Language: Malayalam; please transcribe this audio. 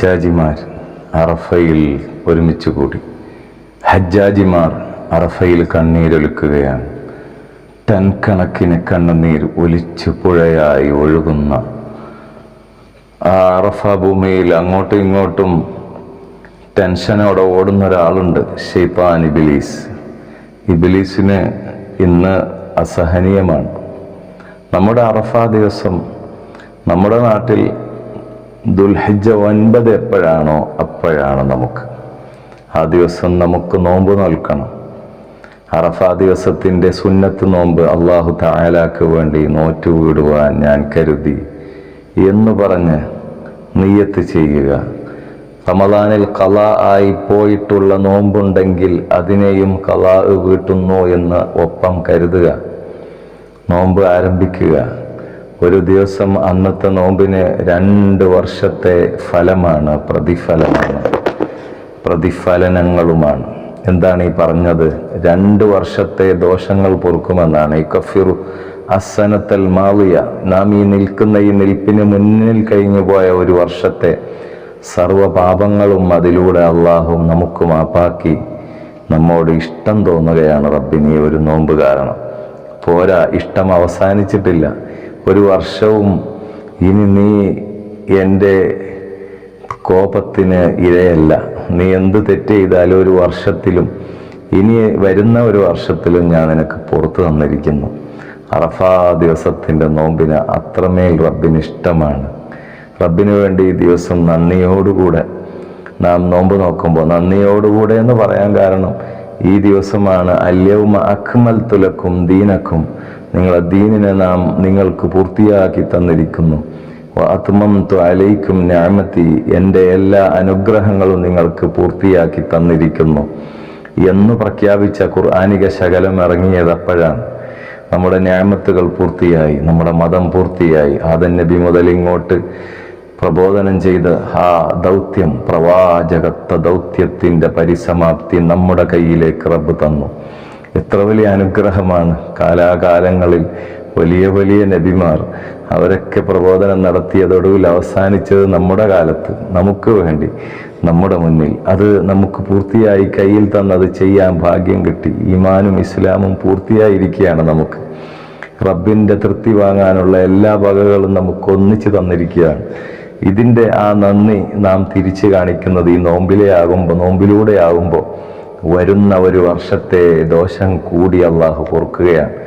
ഹജ്ജാജിമാർ അറഫയിൽ ഒരുമിച്ച് കൂടി. ഹജ്ജാജിമാർ അറഫയിൽ കണ്ണീരൊലിക്കുകയാണ്. ടൻ കണക്കിന് കണ്ണുനീർ ഒലിച്ചു പുഴയായി ഒഴുകുന്ന ആ അറഫ ഭൂമിയിൽ അങ്ങോട്ടും ഇങ്ങോട്ടും ടെൻഷനോടെ ഓടുന്ന ഒരാളുണ്ട് ഷെയ്പാൻ ഇബിലീസ്. ഇബിലീസിന് ഇന്ന് അസഹനീയമാണ്. നമ്മുടെ അറഫ ദിവസം നമ്മുടെ നാട്ടിൽ ദുൽഹജ്ജ ഒൻപത് എപ്പോഴാണോ അപ്പോഴാണ് നമുക്ക്. ആ ദിവസം നമുക്ക് നോമ്പ് നോൽക്കണം അറഫ ദിവസത്തിന്റെ സുന്നത്ത് നോമ്പ് അള്ളാഹു തായാലാക്ക് വേണ്ടി നോറ്റു വിടുവാൻ ഞാൻ കരുതി. എന്ന് പറഞ്ഞ് നീയത്ത് ചെയ്യുക. റമദാനിൽ കല ആയി പോയിട്ടുള്ള നോമ്പുണ്ടെങ്കിൽ അതിനെയും കലാ വീട്ടുന്നു എന്ന് ഒപ്പം കരുതുക. നോമ്പ് ആരംഭിക്കുക. ഒരു ദിവസം അന്നത്തെ നോമ്പിന് രണ്ട് വർഷത്തെ ഫലമാണ് പ്രതിഫലമാണ്. പ്രതിഫലനങ്ങളുമാണ്. എന്താണ് ഈ പറഞ്ഞത്? രണ്ട് വർഷത്തെ ദോഷങ്ങൾ പൊറുക്കുമെന്നാണ്. ഈ കഫിറു അസനത്തൽ മാവിയ. നാം ഈ നിൽക്കുന്ന ഈ നിൽപ്പിന് മുന്നിൽ കഴിഞ്ഞു പോയ ഒരു വർഷത്തെ സർവപാപങ്ങളും അതിലൂടെ അള്ളാഹും നമുക്ക് മാപ്പാക്കി. നമ്മോട് ഇഷ്ടം തോന്നുകയാണ് റബ്ബിന് ഒരു നോമ്പ് കാരണം. പോരാ ഇഷ്ടം അവസാനിച്ചിട്ടില്ല. ഒരു വർഷവും ഇനി നീ എന്റെ കോപത്തിന് ഇരയല്ല. നീ എന്ത് തെറ്റ് ചെയ്താലും ഒരു വർഷത്തിലും ഇനി വരുന്ന ഒരു വർഷത്തിലും ഞാൻ നിനക്ക് പുറത്തു തന്നിരിക്കുന്നു. അറഫാ ദിവസത്തിന്റെ നോമ്പിന് അത്രമേൽ റബ്ബിന് ഇഷ്ടമാണ്. റബ്ബിന് വേണ്ടി ഈ ദിവസം നന്ദിയോടുകൂടെ നാം നോമ്പ് നോക്കുമ്പോൾ നന്ദിയോടുകൂടെ എന്ന് പറയാൻ കാരണം ഈ ദിവസമാണ് അല്യവുമ അക്മൽ തുലക്കും ദീനക്കും നിങ്ങളെ ദീനിനെ നാം നിങ്ങൾക്ക് പൂർത്തിയാക്കി തന്നിരിക്കുന്നു. അത്മംതു അലൈക്കും ഞാമത്തി എന്റെ എല്ലാ അനുഗ്രഹങ്ങളും നിങ്ങൾക്ക് പൂർത്തിയാക്കി തന്നിരിക്കുന്നു. എന്ന് പ്രഖ്യാപിച്ച ഖുർആാനിക ശകലം ഇറങ്ങിയത് അപ്പോഴാണ് നമ്മുടെ ഞാമത്തുകൾ പൂർത്തിയായി നമ്മുടെ മതം പൂർത്തിയായി. ആദൻ നബി മുതൽ ഇങ്ങോട്ട് പ്രബോധനം ചെയ്ത് ആ ദൗത്യം പ്രവാചകത്വ ദൗത്യത്തിന്റെ പരിസമാപ്തി നമ്മുടെ കയ്യിലേക്ക് റബ്ബ് തന്നു. എത്ര വലിയ അനുഗ്രഹമാണ്. കാലാകാലങ്ങളിൽ വലിയ വലിയ നബിമാർ അവരൊക്കെ പ്രബോധനം നടത്തിയതൊടുവിൽ അവസാനിച്ചത് നമ്മുടെ കാലത്ത്. നമുക്ക് വേണ്ടി നമ്മുടെ മുന്നിൽ. അത് നമുക്ക് പൂർത്തിയായി കയ്യിൽ തന്നത് ചെയ്യാൻ ഭാഗ്യം കിട്ടി. ഈമാനും ഇസ്ലാമും പൂർത്തിയായിരിക്കുകയാണ് നമുക്ക്. റബ്ബിന്റെ തൃപ്തി വാങ്ങാനുള്ള എല്ലാ വകകളും നമുക്ക് ഒന്നിച്ചു തന്നിരിക്കുകയാണ്. ഇതിന്റെ ആ നന്ദി നാം തിരിച്ചു കാണിക്കുന്നത് ഈ നോമ്പിലെ ആകുമ്പോൾ നോമ്പിലൂടെ ആകുമ്പോൾ വരുന്ന ഒരു വർഷത്തെ ദോഷം കൂടി അള്ളാഹു പൊറുക്കുകയാണ്